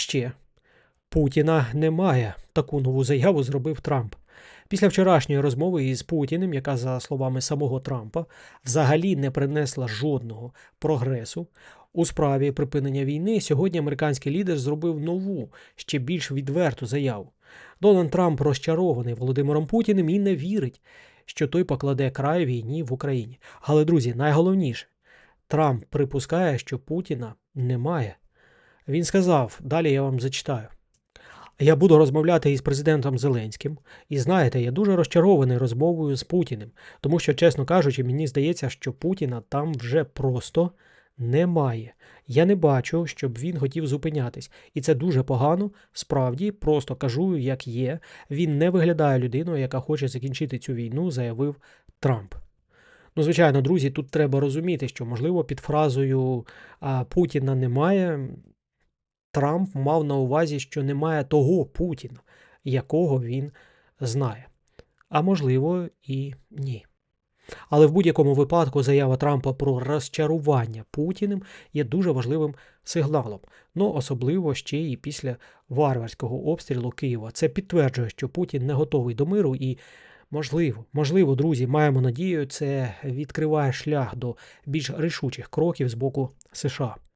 ще Путіна немає. Таку нову заяву зробив Трамп. Після вчорашньої розмови із Путіним, яка, за словами самого Трампа, взагалі не принесла жодного прогресу у справі припинення війни, сьогодні американський лідер зробив нову, ще більш відверту заяву. Дональд Трамп розчарований Володимиром Путіним і не вірить, що той покладе край війні в Україні. Але, друзі, найголовніше, Трамп припускає, що Путіна немає. Він сказав: далі я вам зачитаю. Я буду розмовляти із президентом Зеленським, і знаєте, я дуже розчарований розмовою з Путіним, тому що, чесно кажучи, мені здається, що Путіна там вже просто немає. Я не бачу, щоб він хотів зупинятись. І це дуже погано. Справді, просто кажу, як є. Він не виглядає людиною, яка хоче закінчити цю війну, заявив Трамп. Ну, звичайно, друзі, тут треба розуміти, що, можливо, під фразою Путіна немає. Трамп мав на увазі, що немає того Путіна, якого він знає. А можливо, і ні. Але в будь-якому випадку заява Трампа про розчарування Путіним є дуже важливим сигналом. Ну, особливо ще і після варварського обстрілу Києва. Це підтверджує, що Путін не готовий до миру і. Можливо, можливо, друзі, маємо надію, це відкриває шлях до більш рішучих кроків з боку США.